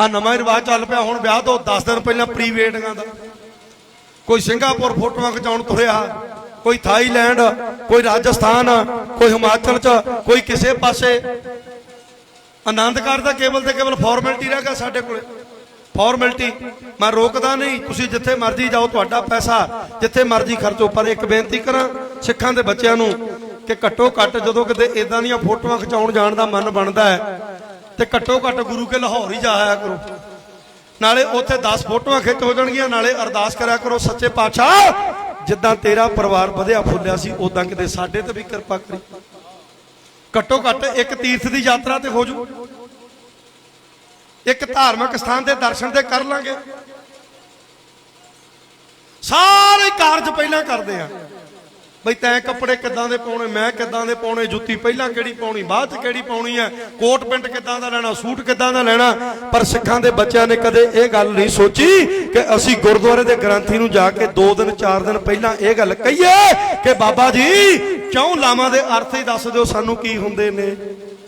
ਆ ਨਵਾਂ ਰਿਵਾਜ ਚੱਲ ਪਿਆ, ਹੁਣ ਵਿਆਹ ਤੋਂ 10 ਦਿਨ ਪਹਿਲਾਂ ਪ੍ਰੀ ਵੇਡਿੰਗਾਂ ਦਾ। ਕੋਈ ਸਿੰਗਾਪੁਰ ਫੋਟੋਆਂ ਖਿਚਾਉਣ ਤੁਰਿਆ, ਕੋਈ ਥਾਈਲੈਂਡ, ਕੋਈ ਰਾਜਸਥਾਨ, ਕੋਈ ਹਿਮਾਚਲ ਚ, ਕੋਈ ਕਿਸੇ ਪਾਸੇ। ਆਨੰਦ ਕਰਦਾ ਕੇਵਲ ਤੇ ਕੇਵਲ ਫਾਰਮੈਲਿਟੀ ਰਹਿ ਗਿਆ ਸਾਡੇ ਕੋਲੇ। ਫਾਰਮੈਲਿਟੀ ਮੈਂ ਰੋਕਦਾ ਨਹੀਂ, ਤੁਸੀਂ ਜਿੱਥੇ ਮਰਜ਼ੀ ਜਾਓ, ਤੁਹਾਡਾ ਪੈਸਾ, ਜਿੱਥੇ ਮਰਜ਼ੀ ਖਰਚੋ, ਪਰ ਇੱਕ ਬੇਨਤੀ ਕਰਾਂ ਸਿੱਖਾਂ ਦੇ ਬੱਚਿਆਂ ਨੂੰ ਕਿ ਘੱਟੋ ਘੱਟ ਜਦੋਂ ਕਿਤੇ ਇਦਾਂ ਦੀਆਂ ਫੋਟੋਆਂ ਖਿਚਾਉਣ ਜਾਣ ਦਾ ਮਨ ਬਣਦਾ ਹੈ ਤੇ ਘੱਟੋ ਘੱਟ ਗੁਰੂ ਕੇ ਲਾਹੌਰ ਹੀ ਜਾਇਆ ਕਰੋ। ਨਾਲੇ ਉੱਥੇ 10 ਫੋਟੋਆਂ ਖਿੱਚ ਹੋ ਜਾਣਗੀਆਂ, ਨਾਲੇ ਅਰਦਾਸ ਕਰਿਆ ਕਰੋ, ਸੱਚੇ ਪਾਤਸ਼ਾਹ, ਜਿੱਦਾਂ ਤੇਰਾ ਪਰਿਵਾਰ ਵਧਿਆ ਫੁੱਲਿਆ ਸੀ ਉਦਾਂ ਕਿਤੇ ਸਾਡੇ ਤੇ ਵੀ ਕਿਰਪਾ ਕਰੀ। ਘੱਟੋ ਘੱਟ ਇੱਕ ਤੀਰਥ ਦੀ ਯਾਤਰਾ ਤੇ ਹੋ ਜੂ। ਇੱਕ ਧਾਰਮਿਕ ਸਥਾਨ ਦੇ ਦਰਸ਼ਨ ਤੇ ਕਰ ਲਾਂਗੇ। ਸਾਰੇ ਕਾਰਜ ਪਹਿਲਾਂ ਕਰਦੇ ਆ। ਬਈ ਤੈਂ ਕੱਪੜੇ ਕਿੱਦਾਂ ਦੇ ਪਾਉਣੇ? ਮੈਂ ਕਿੱਦਾਂ ਦੇ ਪਾਉਣੇ? ਜੁੱਤੀ ਪਹਿਲਾਂ ਕਿਹੜੀ ਪਾਉਣੀ? ਬਾਅਦ ਚ ਕਿਹੜੀ ਪਾਉਣੀ ਹੈ? ਕੋਟ ਪੈਂਟ ਕਿੱਦਾਂ ਦਾ ਲੈਣਾ? ਸੂਟ ਕਿੱਦਾਂ ਦਾ ਲੈਣਾ? ਪਰ ਸਿੱਖਾਂ ਦੇ ਬੱਚਿਆਂ ਨੇ ਕਦੇ ਇਹ ਗੱਲ ਨਹੀਂ ਸੋਚੀ ਕਿ ਅਸੀਂ ਗੁਰਦੁਆਰੇ ਦੇ ਗ੍ਰੰਥੀ ਨੂੰ ਜਾ ਕੇ 2 ਦਿਨ 4 ਦਿਨ ਪਹਿਲਾਂ ਇਹ ਗੱਲ ਕਹੀਏ ਕਿ ਬਾਬਾ ਜੀ, ਚੌਂ ਲਾਵਾਂ ਦੇ ਅਰਥ ਹੀ ਦੱਸ ਦਿਓ ਸਾਨੂੰ ਕੀ ਹੁੰਦੇ ਨੇ।